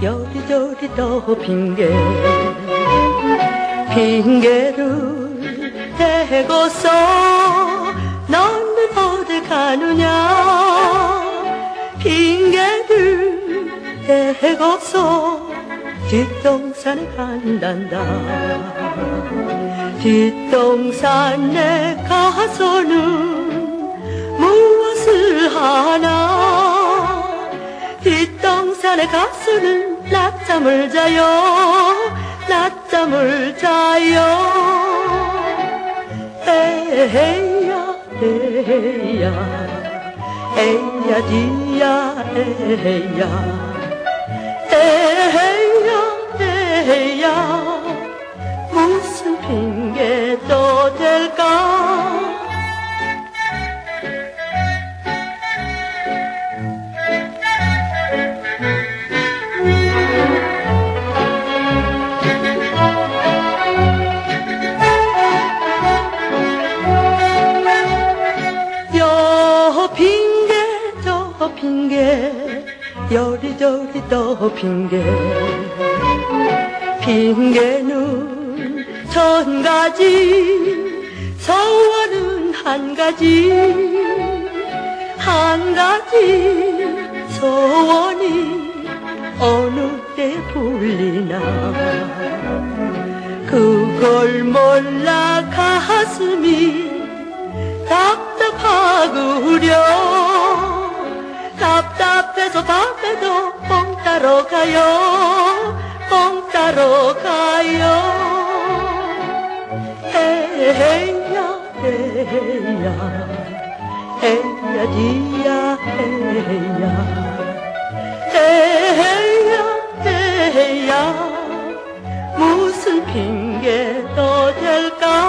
여리저리 또 핑계. 핑계를 대고서 어디 가느냐. 핑계를 대고서 뒷동산에 간단다. 뒷동산에 가서는 무엇을 하나. 뒷동산에 가서는 낮잠을 자요. 낮잠을 자요. 에헤야 에헤야 에야 디야 에헤야 에헤야 에헤 핑계 여리저리 또 핑계. 핑계는 천 가지 소원은 한 가지 한 가지 소원이 어느 때 불리나. 그걸 몰라 가슴이 답답하구려 답답해서 밤에도 뽕 따러 가요. 뽕 따러 가요. 에헤야 에헤야. 에헤디야 에헤야. 에헤야 에헤야. 무슨 핑계도 될까?